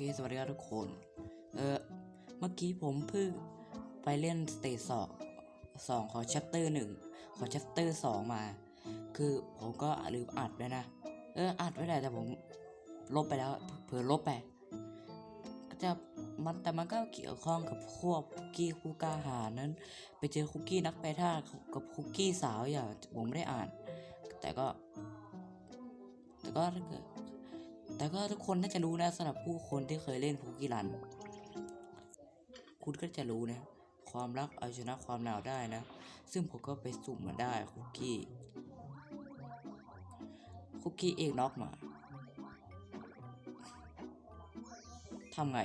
เคสวัสดีครับทุกคน เออเมื่อกี้ผมเพิ่งไปเล่นสเตจสองสองของ chapter หนึ่งของ chapter สองมา คือผมก็ลืมอัดไว้นะ เอออัดไว้แหละแต่ผมลบไปแล้วเผลอลบไปก็จะมันแต่มันก็เกี่ยวข้องกับพวกคุกกี้คู่กาหานั้น ไปเจอคุกกี้นักไปท่ากับคุกกี้สาวอย่างผมไม่ได้อ่าน แต่ก็ แต่ก็ถ้าเกิด แต่ก็ทุกคนน่าจะรู้นะสำหรับผู้คนที่เคยเล่นคุกกี้รัน คุณก็จะรู้นะ ความรักเอาชนะความหนาวได้นะ ซึ่งผมก็ไปสุ่มมาได้คุกกี้ คุกกี้เอกน็อกมาทำไง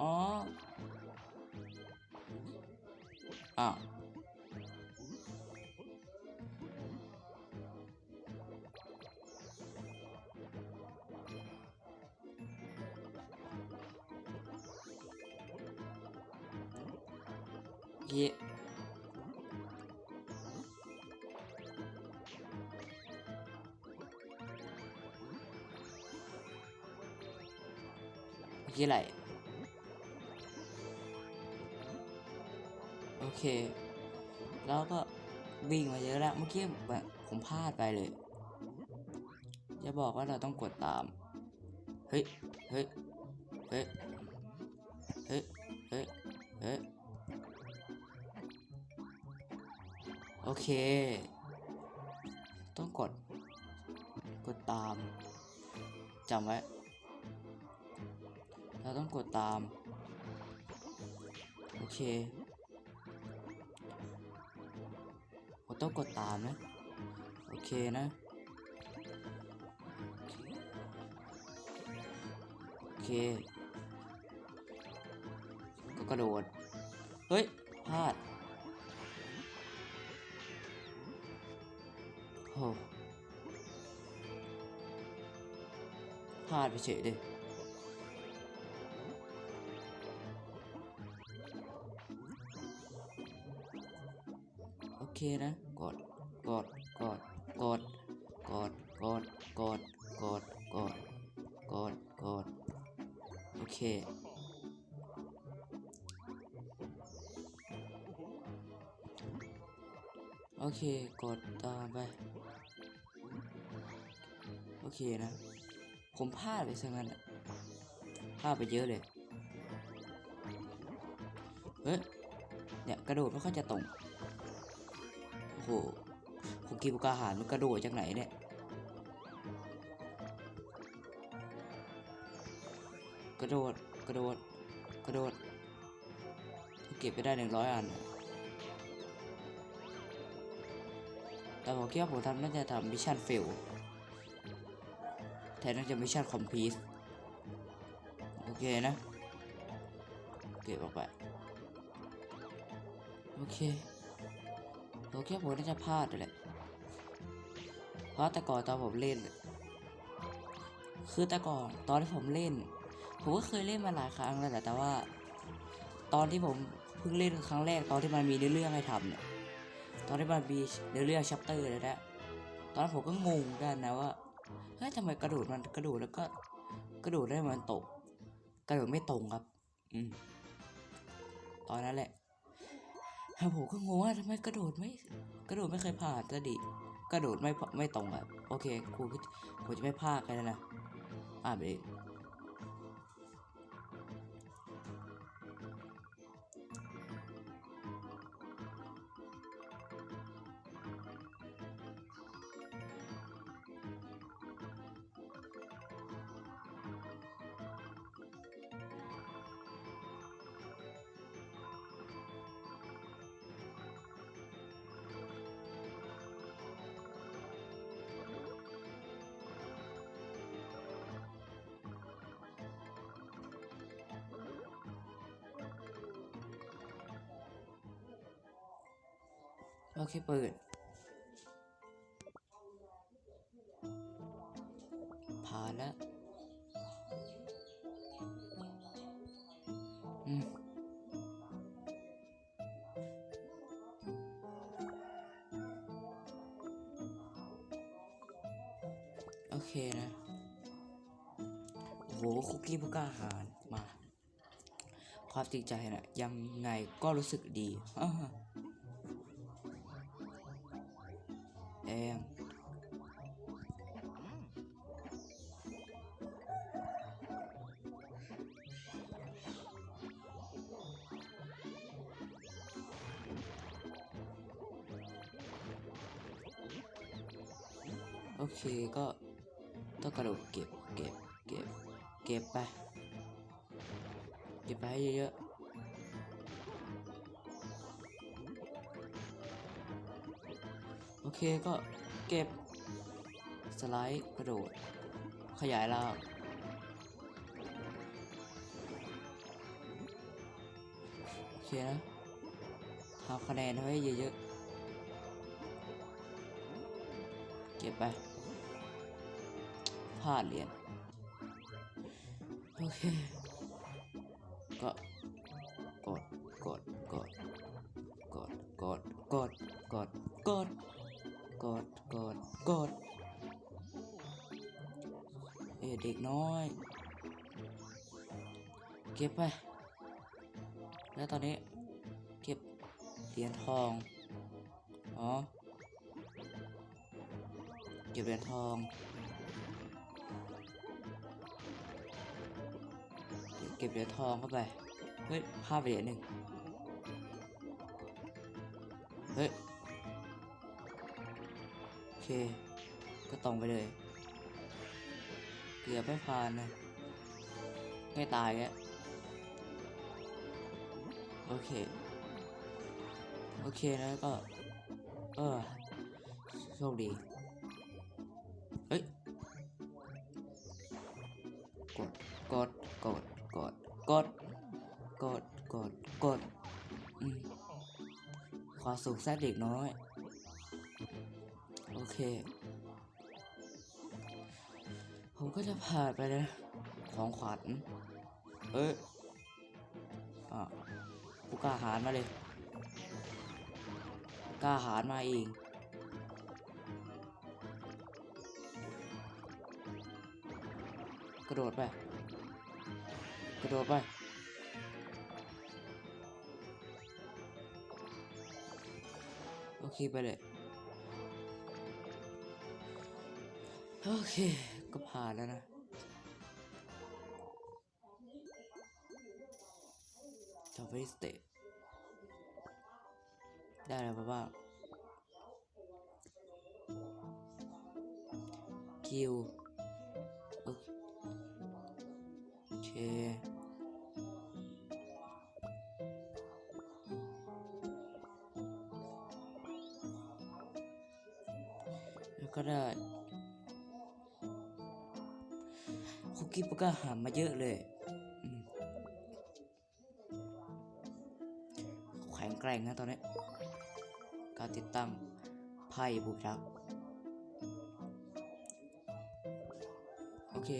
อ๋ออ้าว ยเมื่อกี้อะไร โอเค แล้วก็วิ่งมาเยอะแล้ว เมื่อกี้แบบผมพลาดไปเลย จะบอกว่าเราต้องกดตาม เฮ้ย เฮ้ย เฮ้ย เฮ้ย เฮ้ย เฮ้ย เค ต้องกด กดตามจำไว้ เราต้องกดตาม โอเคผมต้องกดตามนะ โอเคนะ โอเค ก็กระโดด เฮ้ย พลาด พลาดไปเฉยเลยโอเคนะ กด กด กด กด กด กด กด กด กด กด กด โอเคโอเค กดตามไป เคนะ ผมพลาดไปซะงั้นพลาดไปเยอะเลย เฮ้ย เนี่ยกระโดดไม่ค่อยจะตรง โอ้โหคุกกี้บุกาหารมันกระโดดจากไหนเนี่ย กระโดด กระโดด กระโดด เก็บไปได้หนึ่งร้อยอันแต่ผมคิดว่าผมทำน่าจะทำมิชชั่นเฟล แทนน่าจะมิชชั่นคอมพลีทโอเคนะเก็บออกไป โอเคโอเคผมน่าจะพลาดเลยเพราะแต่ก่อนตอนผมเล่น คือแต่ก่อนตอนที่ผมเล่น ผมก็เคยเล่นมาหลายครั้งแล้วแต่ว่า ตอนที่ผมเพิ่งเล่นครั้งแรกตอนที่มันมีเรื่องให้ทำเนี่ยตอนที่มันมีเรื่องชัปเตอร์เลยนะตอนนั้นผมก็งงกันนะว่า เฮ้ยทำไมกระโดดมันกระโดดแล้วก็ กระโดดได้มันตก กระโดดไม่ตรงครับ อืม ตอนนั้นแหละแล้วผมก็งงว่าทำไมกระโดดไม่ กระโดดไม่เคยผ่านจะดิกระโดดไม่ไม่ตรงแบบโอเคครูผมจะไม่พลาดกันแล้วนะอ่านไปเอง โอเคเปิด ผ่านแล้วอืมโอเคนะ โอ้โห คุกกี้ผู้กล้าหาญมา ความจริงใจนะยังไงก็รู้สึกดี โอเคก็ต้องกระโดดเก็บเก็บเก็บเก็บไป เก็บไปให้เยอะๆ โอเคก็เก็บ สไลด์กระโดด ขยายราวโอเคนะทำคะแนนไว้เยอะๆ เก็บไปาดเหรียญโอเคก็กดกดกดกดกดกดกดกดกดกดกดเอเด็กน้อย เก็บไป แล้วตอนนี้ เก็บเหรียญทอง อ๋อ เก็บเหรียญทอง เก็บเหรียญทองเข้าไป เฮ้ยพลาดไปเหรียญหนึ่งเฮ้ย โอเค ก็ตรงไปเลย เกือบไม่ผ่านเลยไม่ตายแกแล้วโอเค โอเคนะก็ เออโชคดี ความสุขแท้เด็กน้อย โอเค ผมก็จะผ่านไปนะ ของขวัญ เอ้ยอะผู้กล้าหาญมาเลย กล้าหาญมาเองกระโดดไป กระโดดไป เคไปเลย โอเค ก็ผ่านแล้วนะ จอไปสเตได้แล้วบ้าคิว โอเค ก็ได้คุกกี้ปก็หามาเยอะเลยแข็งแกร่งนะตอนนี้ การติดตั้งไพ่บุกรักโอเค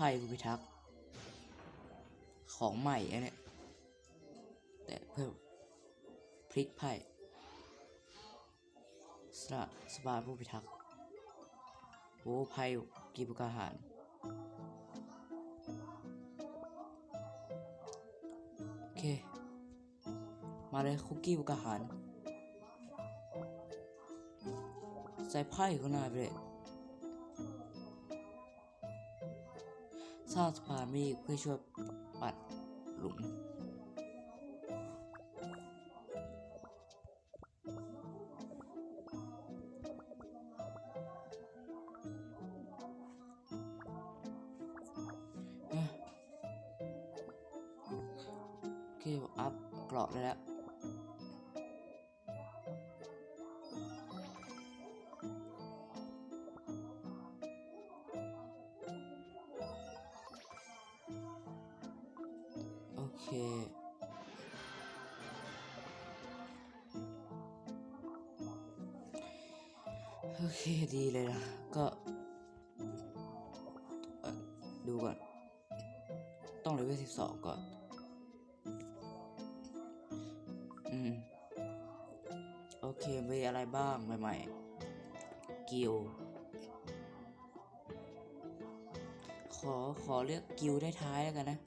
ไพ่ผู้พิทักษ์ของใหม่อันเนี้ยแต่เพิ่มพลิกไพ่สระสปาผู้พิทักษ์โอ้ไพ่กีบุกาหารโอเค มาเลยคุกกี้บุกาหารใส่ไพ่ข้างหน้าไปเลย ร้างสะพานมีเพื่อช่วยปัดหลุมเอ๊ะโอเคอัพเกราะได้แล้ว ก่อน ต้องเลเวลสิบสองก่อน อืม โอเคมีอะไรบ้างใหม่ๆ กิลขอขอเลือกกิลได้ท้ายแล้วกันนะ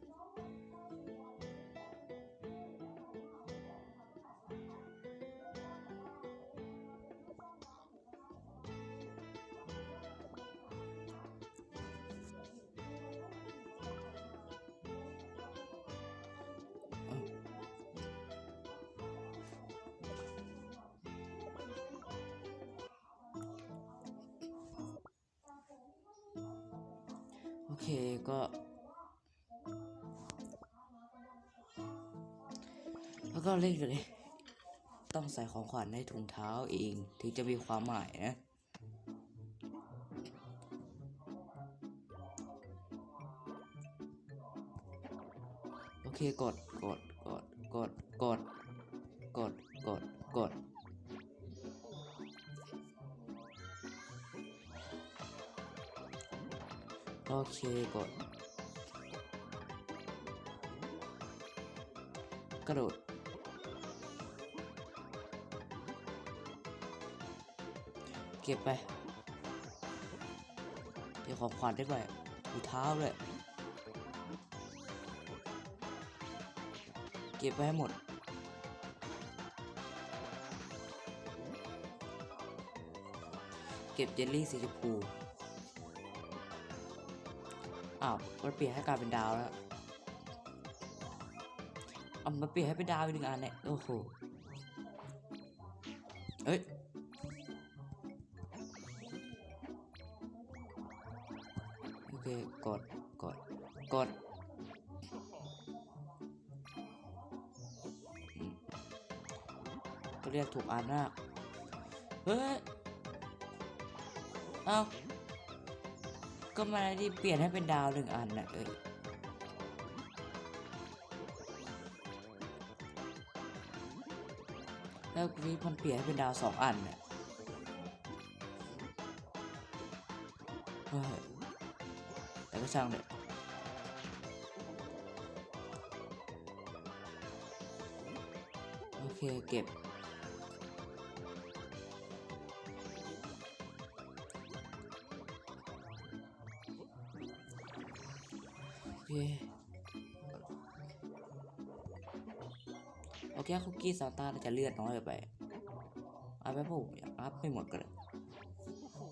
โอเคก็ แล้วก็เล่นกันเลย ต้องใส่ของขวัญในถุงเท้าเองถึงจะมีความหมายนะโอเคกดกดกดกด กระโดด เก็บไป เดี๋ยวของขวัญได้ไปถูเท้าเลย เก็บไปให้หมด เก็บเจลลี่สีชมพู อ้าว มันเปลี่ยนให้กลายเป็นดาวแล้ว เอามันเปลี่ยนให้เป็นดาวอีกหนึ่งอันเนี่ยโอ้โหเอ้ยโอเคกดกดกดก็เรียกถูกอันมากเฮ้ยเอาก็มาที่เปลี่ยนให้เป็นดาวหนึ่งอันนะเออ แล้วนี้มันเปลี่ยนให้เป็นดาวสองอันเนี่ยแต่ก็ช่างเลยโอเคเก็บโอเค โอเคคุกกี้ซานต้าจะเลือดน้อยไปอาไปเพราะผมอยากอัพไม่หมดก็เลย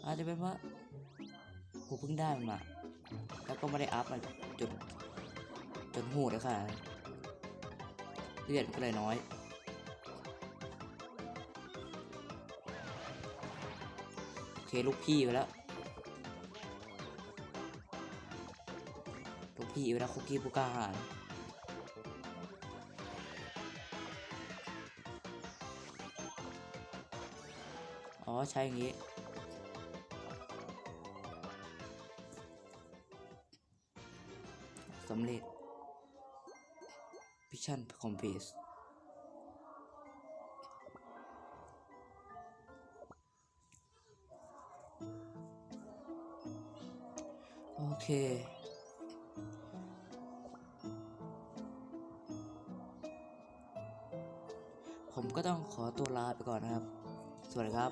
อาจจะเป็นเพราะผมเพิ่งได้มันมา แล้วก็ไม่ได้อัพมันจนจนหูเลยค่ะเลือดก็เลยน้อยโอเคลูกพี่ไปแล้วลูกพี่ไปแล้วคุกกี้ผู้กล้าหาญ ใช่อย่างงี้ สำเร็จพิชันคอมเพลสโอเคผมก็ต้องขอตัวลาไปก่อนนะครับ สวัสดีครับ